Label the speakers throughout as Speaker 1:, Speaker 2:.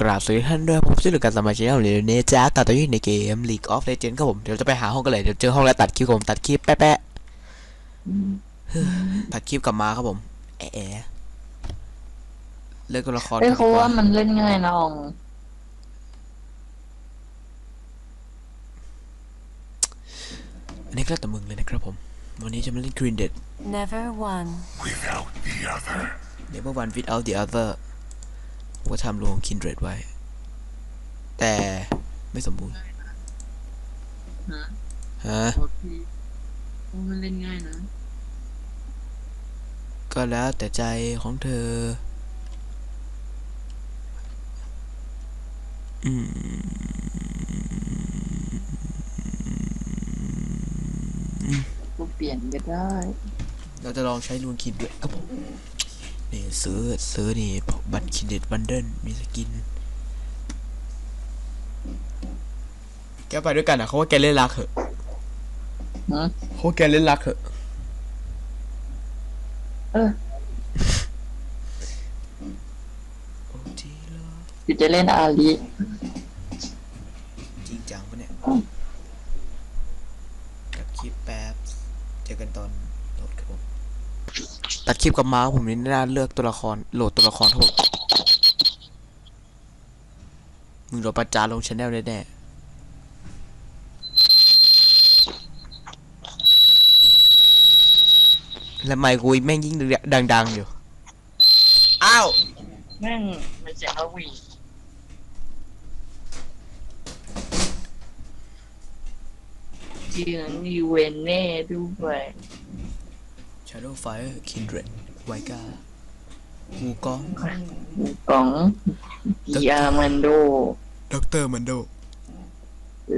Speaker 1: กราบสวัสดีท่านด้วยผมชื่อหลุยส์การสมาชิกของเรเนจ้าต่อตัวอยู่ในเกม League of Legends ครับผม เดี๋ยวจะไปหาห้องกันเลย เดี๋ยวเจอห้องแล้วตัดคลิปครับผมตัดคลิปแป๊ะๆเฮ้ยตัดคลิปกลับมาครับผม แอะแอะเลือกตัวละคร
Speaker 2: เอ้ย
Speaker 1: กันดี
Speaker 2: เขา
Speaker 1: ก
Speaker 2: ว่า
Speaker 1: ว่า
Speaker 2: มันเล่นง่ายนะออง
Speaker 1: อันนี้ก็แล้วแต่มึงเลยนะครับผม วันนี้จะมาเล่น Green Dead
Speaker 3: Never one.
Speaker 4: without the other.
Speaker 1: Never one without the other ผมก็ทำรวม Kindred ไว้ แต่ไม่สมบูรณ์
Speaker 2: ฮะ
Speaker 1: ฮะ
Speaker 2: โอเคมันเล่นง่ายนะ
Speaker 1: ก็แล้วแต่ใจของเธอ อืม
Speaker 2: ก็เปลี่ยนก็ได้
Speaker 1: เราจะลองใช้ลูนคิดด้วยครับผม นี่ซื้อซื้อนี่บัตรคิดเด็ดบันเดิลมีสกิน แกไปด้วยกันอะเขาว่าแกเล่นรักเหอะ
Speaker 2: ฮะ
Speaker 1: เขาว่าแกเล่นรักเหอะ
Speaker 2: เออ
Speaker 1: โอ้ทีละ
Speaker 2: คือจะเล่นอาลี
Speaker 1: จริงจังปะเนี่ยตัดคลิปแป๊บ เจอกันตอนโหลดครับผม ตัดคลิปกับมาผมนี่น่าเลือกตัวละครโหลดตัวละครครับผมมึงโดนประจานลงชแนลแน่ๆแล้วไมค์กูแม่งยิ่งดังๆอยู่ อ้าว
Speaker 2: แม่งมันเสียงเอาหวีเสียงอีเวนเน่ด้วย
Speaker 1: Shadow Fire Kindred ไวกาฮูกอง
Speaker 2: ของยามันโด
Speaker 1: ด็อกเตอร์มันโด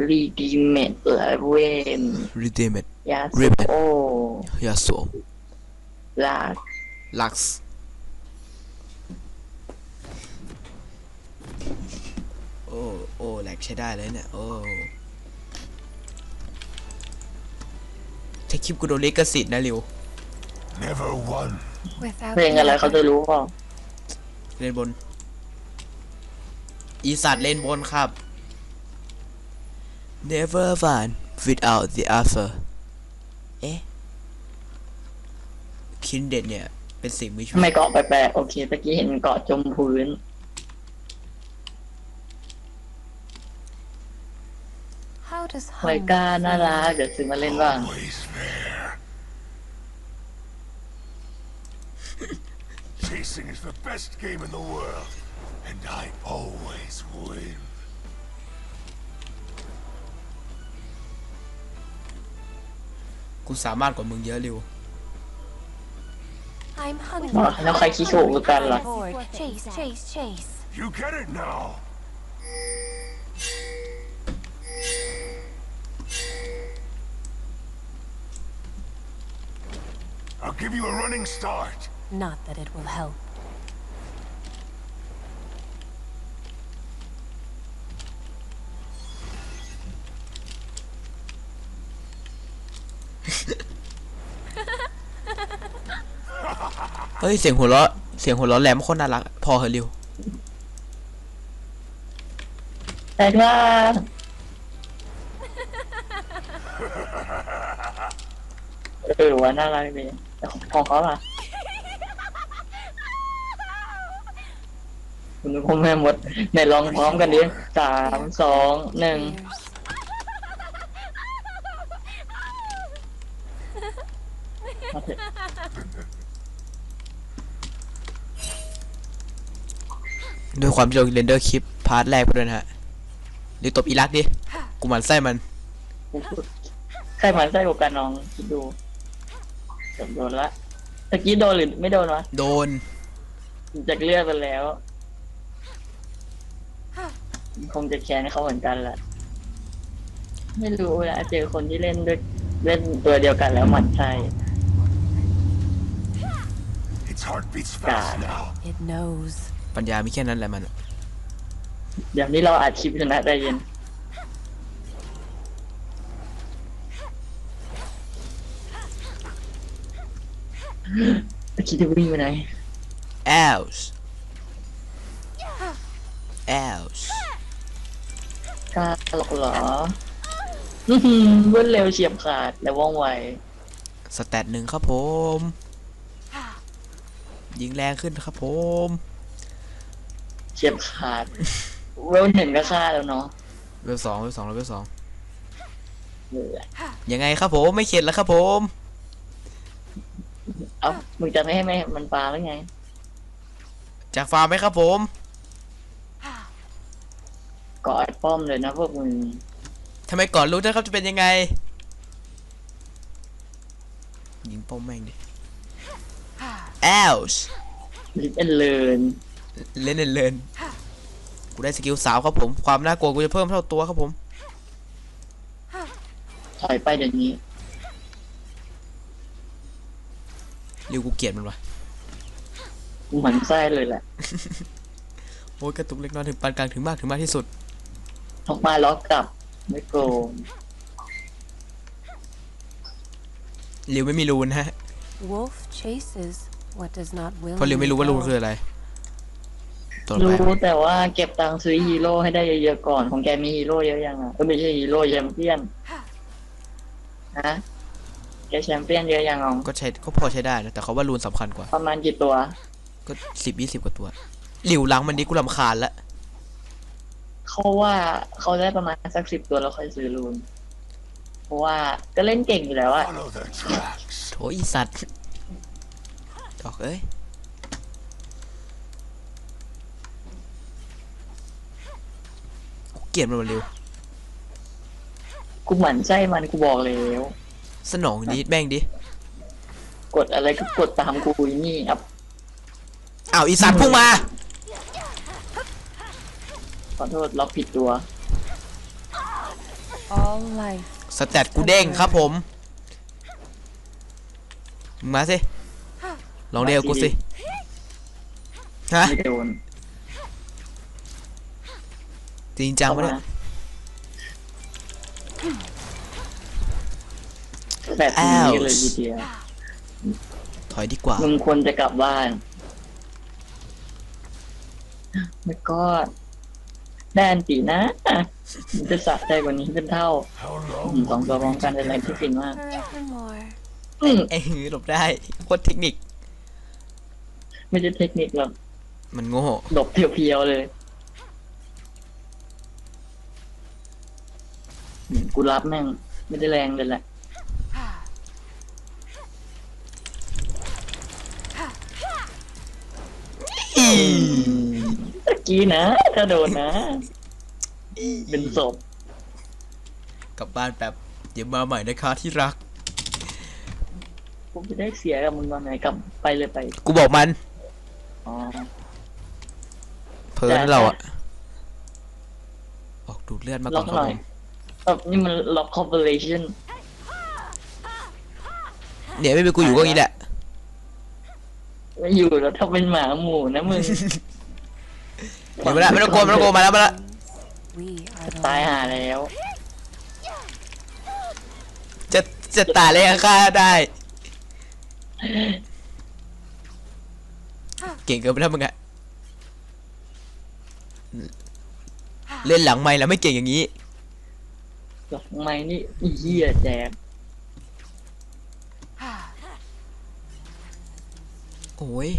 Speaker 2: รีดีเมตลาเวน
Speaker 1: รีเดเมด
Speaker 2: ยา
Speaker 1: Ribbon
Speaker 2: โอยา
Speaker 1: โส
Speaker 2: ลาก
Speaker 1: ลักซ์โอ้โอ้แหลกใช้ได้เลยเนี่ย โอ้ถ้าคลิปกูโดนลิขสิทธิ์นะริว
Speaker 4: Never one.
Speaker 3: Without
Speaker 2: เพลงอะไรเขาจะรู้เปล่า
Speaker 1: เล่นบน อีสัตว์เล่นบนครับ Never one without the other เอ๊ะคินเด็ดเนี่ย เป็นสิ่งมีชี
Speaker 2: ทำ
Speaker 1: วิ
Speaker 2: ไม
Speaker 1: ต
Speaker 2: เกาะแปลกๆโอเคตะกี้เห็นเกาะจมพื้น
Speaker 3: How does
Speaker 2: ไว
Speaker 3: hunger
Speaker 2: ก้าน่า
Speaker 3: feel?
Speaker 2: รักเดี๋ยวซื้อมาเล่นบ้าง
Speaker 4: Always there. Chasing is the best game in the world, and I always win.
Speaker 1: กูสามารถกว่ามึงเยอะริว
Speaker 3: I'm hungry.
Speaker 2: อ๋อแล้วใครขี้โกงกันล่ะ
Speaker 3: Bored. Chase, chase, chase.
Speaker 4: You get it now. I'll give you a running start.
Speaker 3: Not that it will help.
Speaker 1: เฮ้ย เสียงหัวเราะเสียงหัวเราะแหลมโคตรน่ารัก พอเหอะริว
Speaker 2: แต่ว่าเออว่าน่ารักดีแต่ของเขาล่ะ คุณพ่อแม่หมดไหนลองพร้อมกันดิสามสองหนึ่ง
Speaker 3: Years.
Speaker 2: มาเถอะ
Speaker 1: ด้วยความที่เราเรนเดอร์คลิปพาร์ทแรกไปด้วยนะฮะเดี๋ยวตบอีรักดิ กูหมันไส้มัน
Speaker 2: ใครหมันไส้กว่ากันน้องคิดดูเกือบโดนละตะกี้โดนหรือไม่โดนวะ
Speaker 1: โดน
Speaker 2: จากเลือกไปแล้ว คงจะแค้นเขาเหมือนกันแหละไม่รู้นะเจอคนที่เล่นด้วยเล่นตัวเดียวกันแล้วหมันไส้
Speaker 4: Its heart beats fast
Speaker 2: God.
Speaker 4: now.
Speaker 3: It knows.
Speaker 1: ปัญญามีแค่นั้นแหละมัน
Speaker 2: เดี๋ยวนี้เราอัดคลิปอยู่นะใจเย็นตะกี้จะวิ่งไปไหน
Speaker 1: แอลส์แอลช
Speaker 2: กล้าหรอกเหรออื้อหือรวดเร็วเฉียบขาดและว่องไว
Speaker 1: สแตทหนึ่งครับผม ยิงแรงขึ้นครับผม
Speaker 2: เฉียบขาด เวลหนึ่งก็ฆ่าแล้วเนาะ
Speaker 1: เวลสองเวลสองแล้วเวลสอง
Speaker 2: เหลือ
Speaker 1: ยังไงครับผมไม่เข็ดแล้วครับผม
Speaker 2: เอ้า มึงจะไม่ให้ไม่มันปลาหรือไง
Speaker 1: จากฟาร์มไหมครับผม
Speaker 2: กอดป้อมเลยนะพวกมึง
Speaker 1: ทำไมก่อนรู้นะครับจะเป็นยังไง ยิงป้อมแม่งดิแอลช
Speaker 2: ลิฟเอนเลิน
Speaker 1: เล่นเล่นกูได้สกิลสาวครับผม ความน่ากลัวกูจะเพิ่มเท่าตัวครับผม
Speaker 2: ถอยไปเดี๋ยวนี้
Speaker 1: ริวกูเกลียดมันวะ
Speaker 2: กูหมันไส้เลยแหละ
Speaker 1: โอ้ยกระตุกเล็กน้อยถึงปานกลางถึงมากถึงมากที่สุด
Speaker 2: ทอกมาล็อกกลับไม่โกง
Speaker 1: ริวไม่มีรูนฮะ
Speaker 3: Wolf chases what does not
Speaker 1: เพราะริวไม่รู้ว่ารูน
Speaker 3: willingly
Speaker 1: คือ
Speaker 3: go.
Speaker 1: อะไรตัวต่อ
Speaker 2: รู้
Speaker 1: ไป
Speaker 2: แต่ว่าเก็บตังค์ซื้อฮีโร่ให้ได้เยอะๆก่อนของแกมีฮีโร่เยอะยังอะก็ไม่ใช่ฮีโร่แชมเปี้ยนฮะแกแชมเปี้ยนเยอะยังอะ
Speaker 1: ก็ใช้ก็พอใช้ได้นะแต่เขาว่ารูนสำคัญกว่า
Speaker 2: ประมาณกี่ตัว
Speaker 1: ก็สิบยี่สิบกว่าตัวริวล้างมันนี้กูรำคาญละ
Speaker 2: เขาว่าเขาได้ประมาณสักสิบตัวแล้วค่อยซื้อรูน เพราะว่าก็เล่นเก่งอยู่แล้วอะ
Speaker 4: Follow their tracks.
Speaker 1: โถอีสัตว์ดอกเอ้ยกูเกลียดมันว่ะริว
Speaker 2: กูหมั่นไส้มันกูบอกแล้ว
Speaker 1: สนองดีดแม่งดิ
Speaker 2: กดอะไรก็กดตามกูอีนี่อับ
Speaker 1: อ้าวอีสัตว์พุ่งมา
Speaker 2: ข อโทษล็อกผิดตัว
Speaker 3: All life
Speaker 1: สแตทกูเด้งครับผมมึงมาสิ ลองเรียกบกูสิ ฮะ
Speaker 2: ไม่โดน
Speaker 1: จริงจังปะเนี่ย
Speaker 2: แต่ทีนี้เลยทีเดียว
Speaker 1: ถอยดีกว่า
Speaker 2: มึงควรจะกลับบ้านไม่ก็ ได้อันตีนะมันจะสะใจกว่านี้เป็นเท่า
Speaker 4: How
Speaker 2: อืม
Speaker 4: long
Speaker 2: สองตัวพร้อมกันเป็นอะไรที่ฟินมาก
Speaker 3: forevermore.
Speaker 2: อืม
Speaker 1: เอ้ยหลบได้โคตรเทคนิค
Speaker 2: ไม่ใช่เทคนิคหรอก
Speaker 1: มันโง่
Speaker 2: หลบเพียวๆเลยอืมกูรับแม่ง ไม่ได้แรงเลยแหละตะ กี้นะ ถ้าโดนนะ เป็นศพ
Speaker 1: กลับบ้านแป๊บเดี๋ยวมาใหม่นะคะที่รัก
Speaker 2: ผมจะได้เสียกับมึงตอนไหนกลับไปเลยไป
Speaker 1: กูบอกมัน
Speaker 2: อ๋อ
Speaker 1: เพิ่นเราอะออกดูดเลือดมา
Speaker 2: ล็
Speaker 1: ก่
Speaker 2: อ
Speaker 1: อน
Speaker 2: ก
Speaker 1: ค
Speaker 2: ห
Speaker 1: รับ
Speaker 2: น่อย
Speaker 1: ผม
Speaker 2: แบบนี่มันล็อกคอร์ปอเรชั่น
Speaker 1: เนี่ยไม่เป็นกูอยู่ก็อย่างนี้แหละ
Speaker 2: ไม่อยู่แล้วถ้าเป็นหมาหมูนะมึง
Speaker 1: เดี๋ยวไม่ได้ไม่ต้องกลัวไม่ต้องกลัวมาแล้วมาแล้ว
Speaker 3: We are the
Speaker 2: ตาย
Speaker 3: light.
Speaker 2: หาแล้ว
Speaker 1: จะจะตายเลยฆ่าได้ เก่งเกินไปแล้วมึงอะเล่นหลังไม่แล้วไม่เก่งอย่างนี้
Speaker 2: ดอกไม้นี่อีเหี้ยแจก
Speaker 1: โอ้ย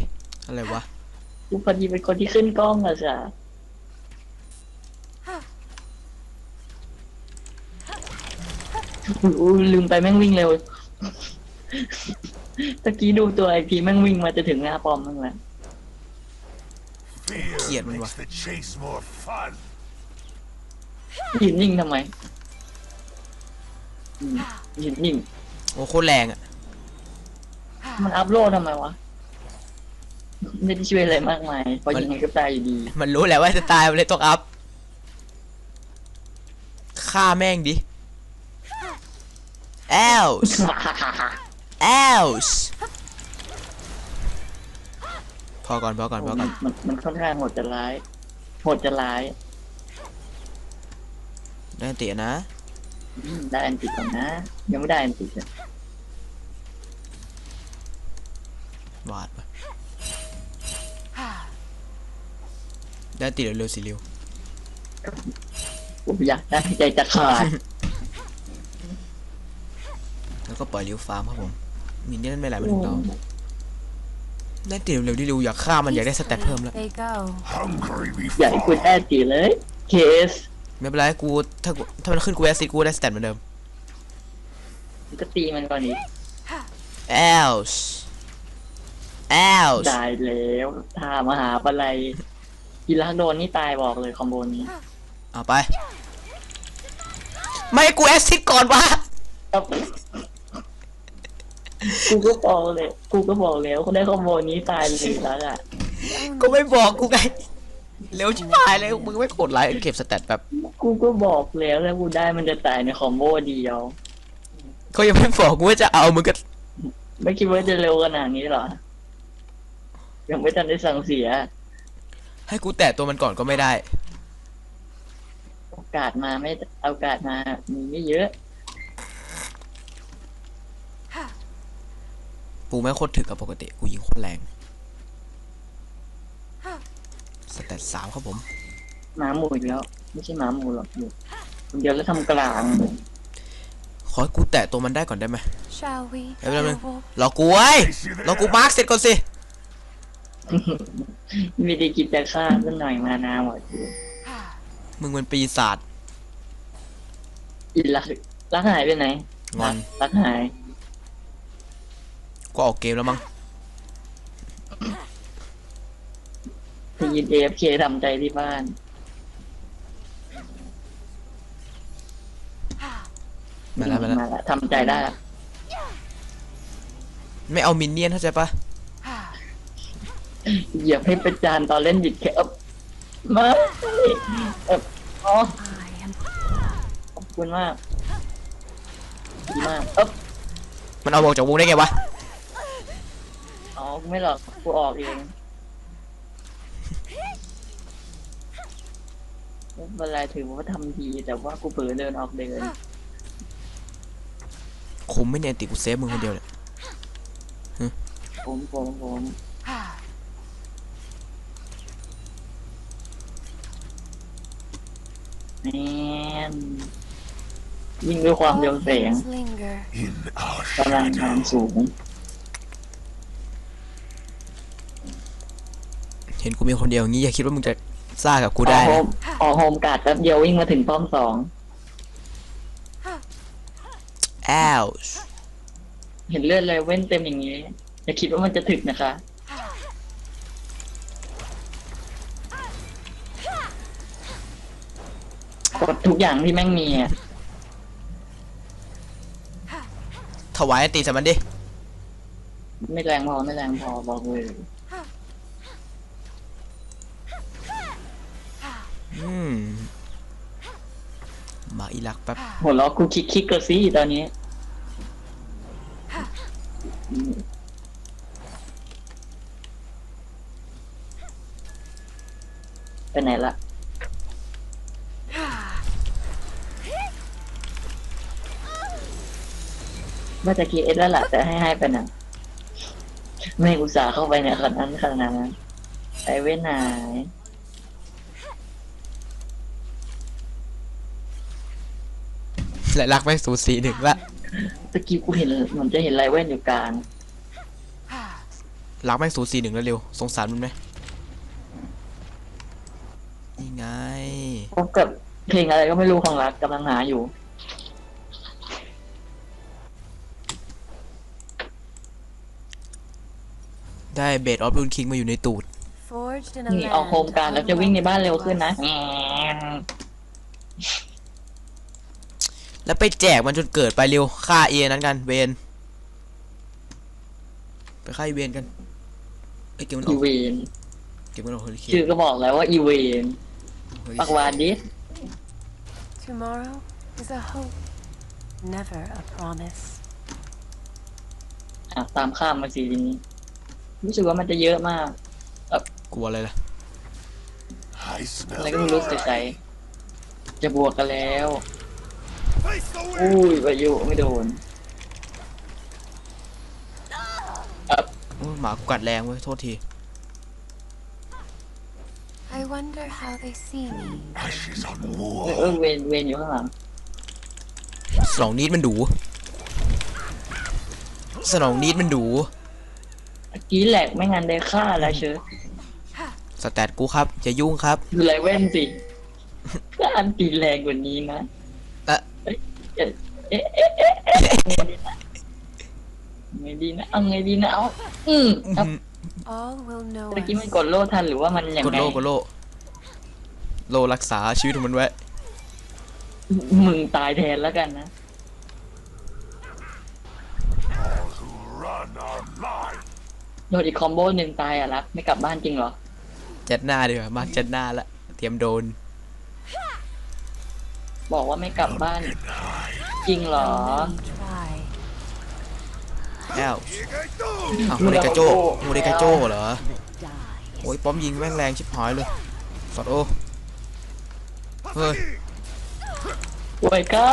Speaker 1: อะไรวะ
Speaker 2: กูพอดีเป็นคนที่ขึ้นกล้องอะจ้ะอู้ลืมไปแม่งวิ่งเร็ว ตะกี้ดูตัวไอพีแม่งวิ่งมาจะถึงหน้าปอมมั่งแล้ว
Speaker 4: fear
Speaker 1: Kiệt mình
Speaker 4: makes the chase more fun.
Speaker 2: ยืนนิ่งทำไมอืมยืนนิ่ง
Speaker 1: โอ้โคตรแรงอะ
Speaker 2: มันอัพโหลดทำไมวะ ไม่ได้ช่วยอะไรมากมายเพราะยังไงก็ตายอยู่ดี
Speaker 1: มันรู้แหละว่าจะตายมันเลยต้องอัพฆ่าแม่งดิแอลส์แอลส์พอก่อนพอก่อนพอก่อน
Speaker 2: มันมันค่อนข้างโหดจะร้ายโหดจะร้าย
Speaker 1: ได้เตียนะ
Speaker 2: อืมได้อันติดก่อนนะ ยังไม่ได้อันติดเลย
Speaker 1: วาดป ได้ตีเร็วๆสิเร็ว
Speaker 2: ผมอยากได้ใจจะขาด
Speaker 1: แล้วก็ปล่อยริวฟาร์มครับผมมินเนี่ยนไม่ไหลมาถึงเราได้ตีเร็วๆดิริวอยากฆ่ามันอยากได้สแตทเพิ่มแล้ว
Speaker 3: They go.
Speaker 4: Hungry
Speaker 2: อยากให้คุณ
Speaker 4: before.
Speaker 2: แอดจีเลย เคส
Speaker 1: ไม่เป็นไรกูถ้ากูถ้ามันขึ้นกูแอสซิดกูได้สแตทเหมือนเดิม
Speaker 2: ก็ตีมันก่อนนี้
Speaker 1: แอลชแอลช
Speaker 2: ได้แล้วท่ามหาปะไร กีฬาโดนนี่ตายบอกเลยคอมโบนี้
Speaker 1: เอาไป ไม่ให้กูแอสซิดก่อนวะ
Speaker 2: ครับกูก็บอกเลยกูก็บอกแล้วเขาได้คอมโบนี้ตายเลยแล้วอะ
Speaker 1: ก็ไม่บอกกูไงเร็วชิบหายเลยมึงไม่กดไลค์เก็บสแตทแบบ
Speaker 2: กูก็บอกแล้วแล้วกูได้มันจะตายในคอมโบเดียว
Speaker 1: เขายังไม่บอกกูว่าจะเอามึงก็
Speaker 2: ไม่คิดว่าจะเร็วขนาดนี้หรอ ยังไม่ทันได้สั่งเสีย
Speaker 1: ให้กูแตะตัวมันก่อนก็ไม่ได้
Speaker 2: โอกาสมาไม่โอกาสมามีไม่เยอะ
Speaker 1: ปูไม่งโคตรถึกกับปกติ กูยิงโคตรแรง สแตทสามครับผม
Speaker 2: หมาหมูอีกแล้ว ไม่ใช่หมาหมูหรอกอยู่คนเดียวแล้วทำกลาง
Speaker 1: ขอให้กูแตะตัวมันได้ก่อนได้ไหม
Speaker 3: Shall we?
Speaker 1: Ê, bên đây,
Speaker 3: dear wolf?
Speaker 1: รอกูไว้ยรอกูมาร์กเสร็จก่อนสิ
Speaker 2: ไม่ได้คิดจะฆ่าสักหน่อยมานาหมด
Speaker 1: มึงเป็นปีศาจ
Speaker 2: อีลักลักหายไปไหน
Speaker 1: งอน
Speaker 2: ลักหาย
Speaker 1: ก็ออกเกมแล้วมั้ง
Speaker 2: ไปยินเอฟเคทำใจที่บ้าน
Speaker 1: มาแล้วมาแล้ว
Speaker 2: มาแล้วทำใจได้ละ
Speaker 1: ไม่เอามินเนี่ยนเข้าใจปะ
Speaker 2: เหยียบให้ประจานตอนเล่นดิดแคบมาเอบอ๋อ
Speaker 3: I am
Speaker 2: ขอบคุณมากดีมากเอบ
Speaker 1: มันเอาออกจากวงได้ไงวะ
Speaker 2: อ๋อกูไม่หรอกกูออกเองไม่เป็นไรถือว่าทำดีแต่ว่ากูเผลอเดินออกเดิน
Speaker 1: คุมไม่เนียนติกูเซฟมึงคนเดียวเนี่ย
Speaker 2: ผมผมผม แมนยิ่งด้วยความเร็ว
Speaker 3: all
Speaker 2: แสง
Speaker 3: things linger.
Speaker 4: In our
Speaker 2: กำลังงาน
Speaker 4: shadow.
Speaker 2: สูง
Speaker 1: เห็นกูมีคนเดียวอย่างงี้อย่าคิดว่ามึงจะซ่ากับกู
Speaker 2: อ
Speaker 1: ได้
Speaker 2: อกโฮ
Speaker 1: นะ
Speaker 2: มออกโฮมการ์ดแป๊บเดียววิ่งมาถึงป้อมสอง
Speaker 1: แอลช
Speaker 2: เห็นเลือดเลยเว้นเต็มอย่างนี้อย่าคิดว่ามันจะถึกนะคะ กดทุกอย่างที่แม่งมีอะ
Speaker 1: ถวายอันตีใส่มันดิ
Speaker 2: ไม่แรงพอไม่แรงพอบอกเลย
Speaker 1: อืมมาอีลักแป๊บ
Speaker 2: หัวเราะกูคิกคิกกระซี่ตอนนี้อืมไปไหนละ ว่าจะกีเอสแล้วล่ะ แต่ให้ให้ไปนะไม่อุตส่าห์เข้าไปเนี่ยขนาดนั้นขนาดนั้นไอเว้นหาย
Speaker 1: และรักไม่สูสีหนึ่งละ
Speaker 2: ตะกี้กูเห็นเหมือนจะเห็นไรเว้นอยู่กลาง
Speaker 1: รักไม่สูสีหนึ่งแล้วเร็วสงสารมันไหมนี่ไง
Speaker 2: พบกับเพลงอะไรก็ไม่รู้ของรักกำลังหาอยู่
Speaker 1: ได้เบดออฟรูนคิงมาอยู่ในตูด
Speaker 3: Forged in a
Speaker 2: นี่
Speaker 3: land
Speaker 2: ออกโฮมการแล้วจะวิ่งในบ้านเร็วขึ้นนะ
Speaker 1: แล้วไปแจกมันจนเกิดไปเร็วฆ่าเอนั้นกันเวนไปฆ่าอีเวนกันไอ้ยเกมมันอ
Speaker 2: อี
Speaker 1: อก
Speaker 2: เวน
Speaker 1: เกมมันออกเฮอริเคน
Speaker 2: ชื่อก็บอกแล้วว่าอีเวน
Speaker 1: เฮ้ย
Speaker 2: ปักวาดิส
Speaker 3: Tomorrow is a hope, never a promise.
Speaker 2: อะตามข้ามมาสิทีนี้ รู้สึกว่ามันจะเยอะมาก
Speaker 1: กลัวอะไรล่ะ
Speaker 4: I smell
Speaker 2: อะไรก็ไม่รู้สึกใจ จะบวกกันแล้ว
Speaker 4: Face the wind.
Speaker 2: อุ้ยประยุไม่โดน
Speaker 1: โอ้ยหมากูกัดแรงเว้ยโทษที
Speaker 3: I wonder how they see me.
Speaker 4: Ashes on
Speaker 2: เออเอ
Speaker 4: war.
Speaker 2: อเวนเวนอยู่ข้างหลัง
Speaker 1: สนองนิดมันดู สนองนิดมันดู
Speaker 2: เมื่อกี้แหลกไม่งั้นได้ฆ่าแล้วเชอ
Speaker 1: สแตทกูครับอย่ายุ่งครับ
Speaker 2: ดูไรเว้นสิก็อันตีแรงกว่านี้นะ
Speaker 1: เอ๊ะ
Speaker 2: เอ๊ะเอ๊ะเอ๊ะเอ๊ะเอ๊ะเอ๊ะไงดีนะเอาไงดีนะเอาอืมเอา
Speaker 3: All will know
Speaker 2: เมื่อกี้มัน
Speaker 3: us.
Speaker 2: กดโล่ทันหรือว่ามันยัง
Speaker 1: กด
Speaker 2: ไง
Speaker 1: โลกดโลโลรักษาชีวิตของมันไว้
Speaker 2: มึงตายแทนแล้วกันนะ
Speaker 4: All who run are mine.
Speaker 2: โดนอีกคอมโบหนึ่งตายอะรัก ไม่กลับบ้านจริงเหรอ
Speaker 1: จัดหน้าดีกว่ามาร์คจัดหน้าละเตรียมโดน
Speaker 2: บอกว่าไม่กลับบ้าน
Speaker 4: Can hide.
Speaker 2: จริงเหรอ
Speaker 3: Many try.
Speaker 1: แอ้ว
Speaker 4: Higato!
Speaker 1: อ้าวโมเดกาโจโมเดกาโจเหรอโอ้ยป้อมยิงแม่งแรงชิบหายเลยสอดโอเฮ้ย
Speaker 2: ไวก้า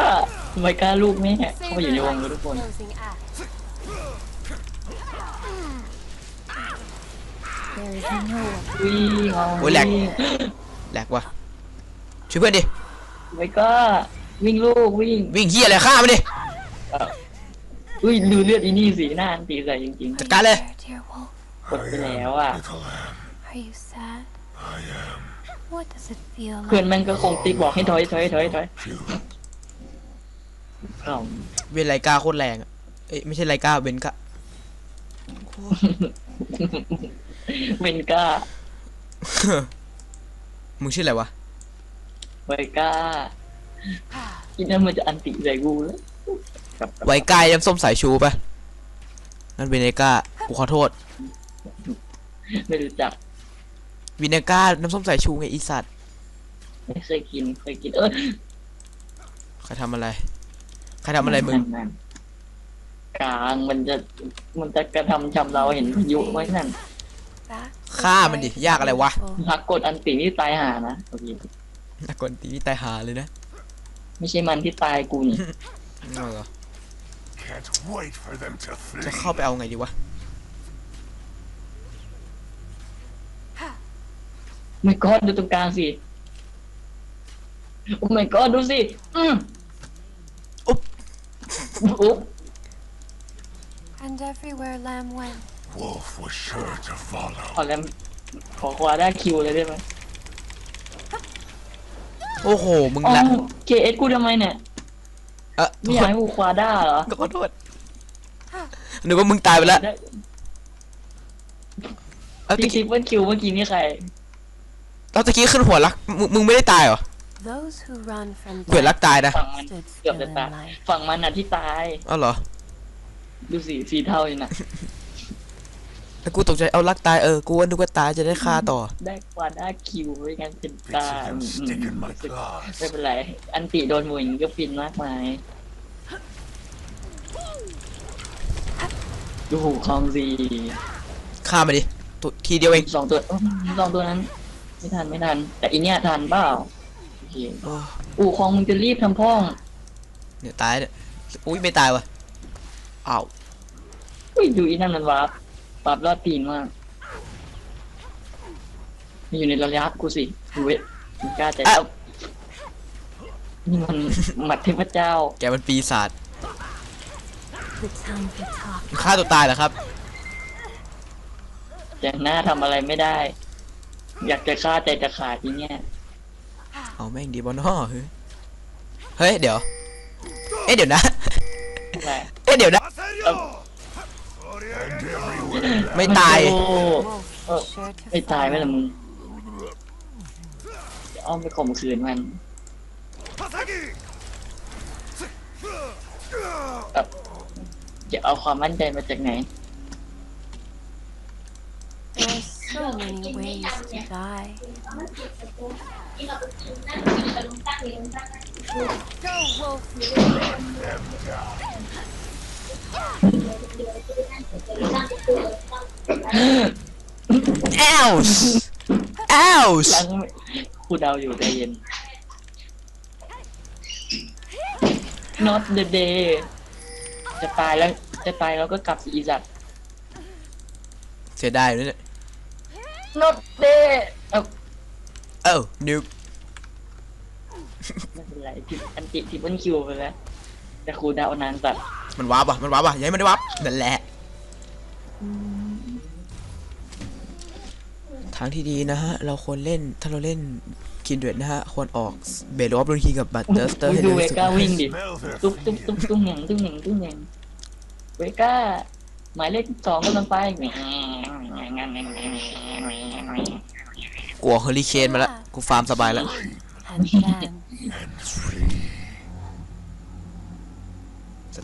Speaker 2: ไวก้าลูกแม่เข้ามาอยู่ในวงเลยทุกคน
Speaker 3: Closing act. There is no
Speaker 2: วิ่งเอา
Speaker 1: โอ้ยแหลก แหลกว่ะช่วยเพื่อนดิ
Speaker 2: ไวก้าวิ่งลูกวิ่ง
Speaker 1: วิ่งเฮียอะไรฆ่ามันดิ
Speaker 2: อุ้ยดูเลือดอีนี่สีหน้าอันตีใส่จริง
Speaker 1: จัดการเลย
Speaker 3: There, dear wolf.
Speaker 2: กดไปแล้วอะ
Speaker 4: Little lamb,
Speaker 3: Are you sad?
Speaker 4: I am.
Speaker 3: What does it feel
Speaker 2: เพื่อน
Speaker 3: like?
Speaker 2: แม่งก็คงติ๊กบอกให้ถอยถอยถอยถอย
Speaker 4: Few.
Speaker 2: เอ้า
Speaker 1: เวนไลกาโคตรแรงอะเอ้ยไม่ใช่ไลกาเวนกา
Speaker 2: เวนก้า
Speaker 1: มึงชื่ออะไรวะ
Speaker 2: ไวก้าอีนั่นมันจะอันติใส่กูแล้วกลับกลับ
Speaker 1: ไวกายยำส้มสายชูปะนั่นเวนไลกากูขอโทษ
Speaker 2: ไม่รู้จัก
Speaker 1: วินก้าน้ำส้มสายชูไงอีสัตว์
Speaker 2: ไม่เคยกินเคยกินเออ
Speaker 1: ใครทำอะไรใครทำอะไรมึง
Speaker 2: นั่นๆกลางมันจะมันจะกระทำชำเราเห็นพายุไว้นั่น
Speaker 3: That
Speaker 1: ฆ่ามันดิยากอะไรวะ
Speaker 3: beautiful.
Speaker 2: พักกดอันตินี่ตายหานะโอเค
Speaker 1: นักกวนตีนี่ตายหาเลยนะ
Speaker 2: ไม่ใช่มันที่ตายกูนี่
Speaker 1: เอาเหรอ
Speaker 4: Can't wait for them to
Speaker 1: จะ
Speaker 4: flee.
Speaker 1: เข้าไปเอาไงดีวะ
Speaker 2: ไม่ก็ดูตรงกลางสิ โอ้ไม่ก็ดูสิ อืม
Speaker 1: อุ๊บ
Speaker 2: อุ๊บ
Speaker 3: And everywhere Lamb went,
Speaker 4: Wolf was sure to follow.
Speaker 2: ขอแล้วขอควาได้คิวเลยได้ไหม
Speaker 1: โอ้โห มึง
Speaker 2: อ๋อ
Speaker 1: ละ
Speaker 2: เคเอสกูทำไมเนี่ย
Speaker 1: เออ
Speaker 2: ไม่อยากให้กูควาได้เหรอ
Speaker 1: ขอโทษนึกว่ามึงตายไปแล้ว
Speaker 2: ได้
Speaker 1: แล้วตะ
Speaker 2: พี่
Speaker 1: กี้
Speaker 2: ซิปเปิลคิวเมื่อกี้นี่ใคร
Speaker 1: แล้วตะกี้ขึ้นหัวรักมึงมึงไม่ได้ตายเหรอ
Speaker 3: those who run from
Speaker 1: เผื่อรัก
Speaker 3: death
Speaker 1: ตายนะ
Speaker 2: ฝั่งมัน
Speaker 3: stood
Speaker 2: เกือบ
Speaker 3: still
Speaker 2: จะ
Speaker 3: in
Speaker 2: ตาย
Speaker 3: life.
Speaker 2: ฝั่งมันน่ะที่ตาย
Speaker 1: อ้าวเหรอ
Speaker 2: ดูสิสีเทาอยู่น่ะ
Speaker 1: แล้วกูตกใจเอารักตายเออกูว่านึกว่าตายจะได้ฆ่าต่อ
Speaker 2: ได้ควาได้คิวไว้กันเป็น
Speaker 4: Bits
Speaker 2: ตา
Speaker 4: of
Speaker 2: อื
Speaker 4: them
Speaker 2: ม
Speaker 4: stick in
Speaker 2: อื
Speaker 4: my
Speaker 2: ม
Speaker 4: claws.
Speaker 2: ไม่เป็นไร อันติโดนหมูอย่างนี้ก็ฟินมากมายดูหูคองซี
Speaker 1: ฆ่ามาดิตัวทีเดียวเอง
Speaker 2: สองตัวอื้อสองตัวนั้น ไม่ทันไม่ทัน แต่อีเนี้ยทันเปล่าโอเค
Speaker 1: โอ้
Speaker 2: อู่คองมึงจะรีบทำพ่อง
Speaker 1: เนี่ยตายเนี่ยอุ้ยไม่ตายวะอ้าว
Speaker 2: อุ้ยดูอีนั่นมันวาร์ป วาร์ปรอดตีนมากมันอยู่ในระยะกูสิดูเว้ยมันกล้าใจแล้วนี่มันหมัดเทพเจ้า
Speaker 1: แกมันปีศาจ
Speaker 3: The time for talk.
Speaker 1: ฆ่าตัวตายเหรอครับ
Speaker 2: แต่หน้าทำอะไรไม่ได้ อยากจะฆ่าใจจะขาดทีเนี้ย
Speaker 1: เอาแม่งดีบอนอเฮ้ยเฮ้ยเดี๋ยว เอ๊ะเดี๋ยวนะ
Speaker 2: แต่
Speaker 1: เอ๊ะเดี๋ยวนะ
Speaker 4: Aserio! And everywhere.
Speaker 1: ไม่ตาย
Speaker 2: ไม่ตายไม่ละมึงเอ้อมไปข่มขืนมันจะเอาความมั่นใจมาจากไหน
Speaker 1: แอลส์แอลส์
Speaker 2: ลังคูเดาอยู่ใจเย็น not the day จะตายแล้วจะตายแล้วก็กลับสิอีสัตว์
Speaker 1: เสียดายเลยเนี่ย
Speaker 2: not day เอา
Speaker 1: เอ้านิว
Speaker 2: ไม่เป็นไรทิปอันติทิปเปิลคิวไปแล้วแต่ครูดาวนานสัตว์
Speaker 1: มันวาร์ปอะมันวาร์ปอะอยังให้มันได้วาร์ปนั่นแหละ ทางที่ดีนะฮะ เราควรเล่นถ้าเราเล่นคินเดรดนะฮะ ควรออกเบลออฟลูนคีกับบัตเตอร์สเตอร์
Speaker 2: อุ๊ย
Speaker 1: ให้
Speaker 2: ดู
Speaker 1: เร็ว
Speaker 2: เว
Speaker 1: ที่สุด
Speaker 2: ก้าวิ่งดิ
Speaker 4: Smell their
Speaker 2: ตุ๊บตุ๊บตุ๊บตุ๊บเหน่งตุ๊บเหน่งตุ๊บเหน่งเวก้า หมายเลขสองกำลังไป
Speaker 1: กลัวเฮอริเคนมาแล้วกูฟาร์มสบายแล้ว
Speaker 3: And then,
Speaker 4: and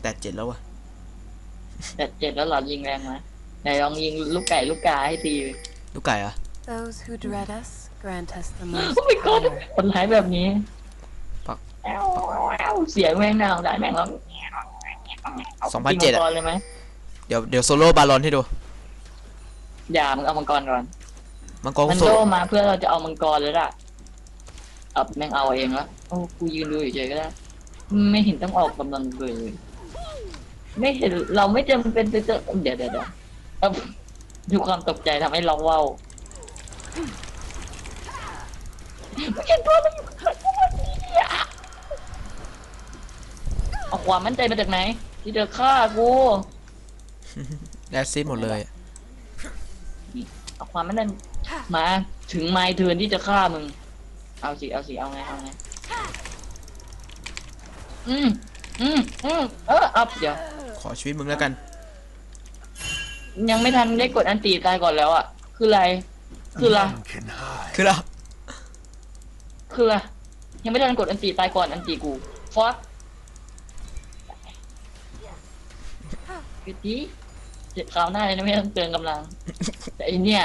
Speaker 1: สแตทเจ็ดแล้ววะ
Speaker 2: แต่เจ็ดแล้วเหรอยิงแรงไหมไหนลองยิงลูกไก่ลูกกาให้ตี
Speaker 1: ลูกไก่อะ
Speaker 3: those who dread us grant us the most
Speaker 2: โอ้ my god
Speaker 3: power.
Speaker 2: คนร้ายแบบนี้
Speaker 1: ปัก
Speaker 2: แอ้วแอ้วเสียงแม่งน่าสงสารแม่งร้อง
Speaker 1: สองพันเจ็ด
Speaker 2: ยิ
Speaker 1: อะ
Speaker 2: มังกรเลยไหม
Speaker 1: เดี๋ยวเดี๋ยวโซโล่บาลอนให้ดู
Speaker 2: อย่ามึงเอามังกรก่อน
Speaker 1: มังกร
Speaker 2: มัน
Speaker 1: โซ
Speaker 2: โด
Speaker 1: โล่
Speaker 2: มาเพื่อเราจะเอามังกรเลยล่ะเอาแม่งเอาเองละโอ้กูยืนดูเฉยๆก็ได้ ไม่เห็นต้องออกกำลังเลย ไม่เห็นเราไม่จำเป็นจะเจอเดี๋ยวเดี๋ยวเดี๋ยวเอาดูความตกใจทำให้เราเว้าไม่เห็นตัวมันอยู่ข้างบนนี่อะเอาความมั่นใจมาจากไหน ที่เธอฆ่ากู
Speaker 1: แอซซิดหมดเลย
Speaker 2: เอาความมั่นใจมาถึงไมเทิร์นที่จะฆ่ามึง เอาสิเอาสิเอาไงเอาไงอืมอืมอืมเอออัพเดี๋ยว
Speaker 1: ข อชีวิตมึงแล้วกัน
Speaker 2: ยังไม่ทันได้กดอันตีตายก่อนแล้วอะ คืออะไร คืออะไร
Speaker 4: None can hide.
Speaker 1: คือเรา
Speaker 2: คืออะไร ยังไม่ทันกดอันตีตายก่อนอันตีกู ฟอสคือทีเจ็บคราวหน้าเลยนะไม่ต้องเตือนกำลัง แต่อันเนี่ย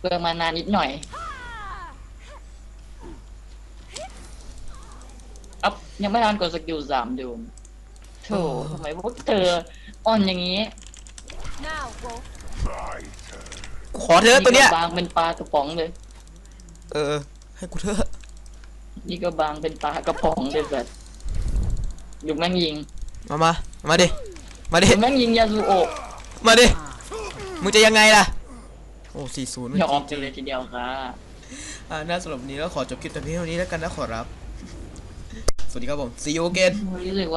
Speaker 2: เปิดมานานนิดหน่อยอัพยังไม่ทันกดสกิลสามดูม โธ่ทำไมพวกเธออ่อนอย่างนี้
Speaker 3: Now, Wolf.
Speaker 4: My turn.
Speaker 1: ขอเธอะตัวเนี้ย
Speaker 2: บางเป็นปลากระป๋องเลย
Speaker 1: เออ ให้กูเถอะ
Speaker 2: นี่ก็บางเป็นปลากระป๋องเลยแบบดูแม่งยิง
Speaker 1: มามา มาดิ มาดิ
Speaker 2: ดูแม่งยิงยาสูโอะ
Speaker 1: มาดิ มึงจะยังไงล่ะ โอ้สี่ศูนย์
Speaker 2: อย่าออกกันเลยทีเดียวค่ะ
Speaker 1: อ่าน่าสำหรับวันนี้ก็ขอจบคลิปแต่เพียงเท่านี้แล้วกันนะขอรับ สวัสดีครับผม see you again
Speaker 2: รู้สึกว่า